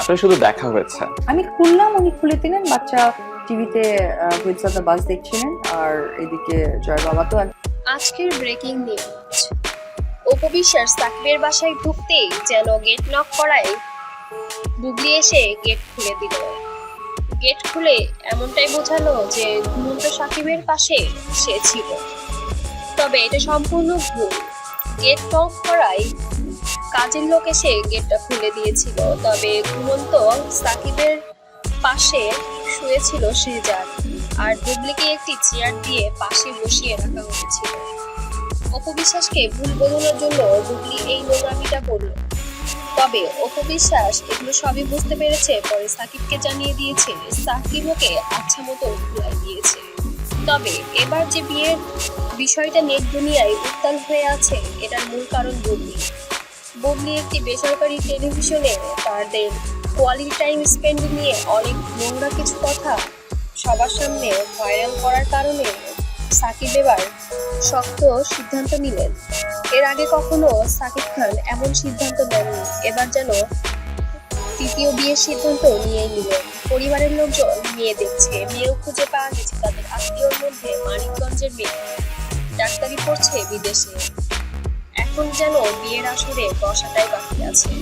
আপনার শুধু দেখা হয়েছে। আমি খুললাম উনি খুলে দিলেন বাচ্চা টিভিতে হুইলস অফ দ্য বাস দেখছিলেন আর এদিকে জয় বাবা তো আজকের ব্রেকিং নিউজ উপবিশ্বাস সাকিবের বাসায় ঢুকতেই যেন গেট নক করায় বুবলি এসে গেট খুলে দিল। গেট খুলে এমনটাই বোঝালো যে ঘুমন্ত সাকিবের পাশে সে ছিল। তবে এটা সম্পূর্ণ ভুল। গেট নক করায় কাজের লোক এসে গেটটা খুলে দিয়েছিল। তবে ঘুমন্ত সাকিবের পাশে শুয়েছিল সেজার আর বুবলিকে একটি চেয়ার দিয়ে পাশে বসিয়ে রাখা হয়েছিল। অপবিশ্বাসকে ভুল বোঝানোর জন্য বুবলি এই নোংরামিটা করল। তবে অপবিশ্বাস এগুলো সবই বুঝতে পেরেছে, পরে সাকিবকে জানিয়ে দিয়েছে, সাকিব ওকে আচ্ছা মতো ভুলাই দিয়েছে। তবে এবার যে বিয়ের বিষয়টা নেট দুনিয়ায় উত্তাল হয়ে আছে, এটার মূল কারণ বুবলি বুবলি একটি বেসরকারি টেলিভিশনে তাদের কোয়ালিটি টাইম স্পেন্ড নিয়ে অনেক নোংরা কিছু কথা সবার সামনে ভাইরাল করার কারণে সাকিব এবার শক্ত সিদ্ধান্ত নিলেন। এর আগে কখনো সাকিব খান এমন সিদ্ধান্ত নেননি, এবার যেন তৃতীয় বিয়ের সিদ্ধান্ত নিয়ে নিলেন। পরিবারের লোকজন মেয়ে দেখছে, মেয়েও খুঁজে পাওয়া গেছে তাদের আত্মীয়র মধ্যে মানিকগঞ্জের মেয়ে। ডাক্তারি পড়ছে বিদেশে। এখন যেন বিয়ের আসরে বসাটাই বাকি আছে।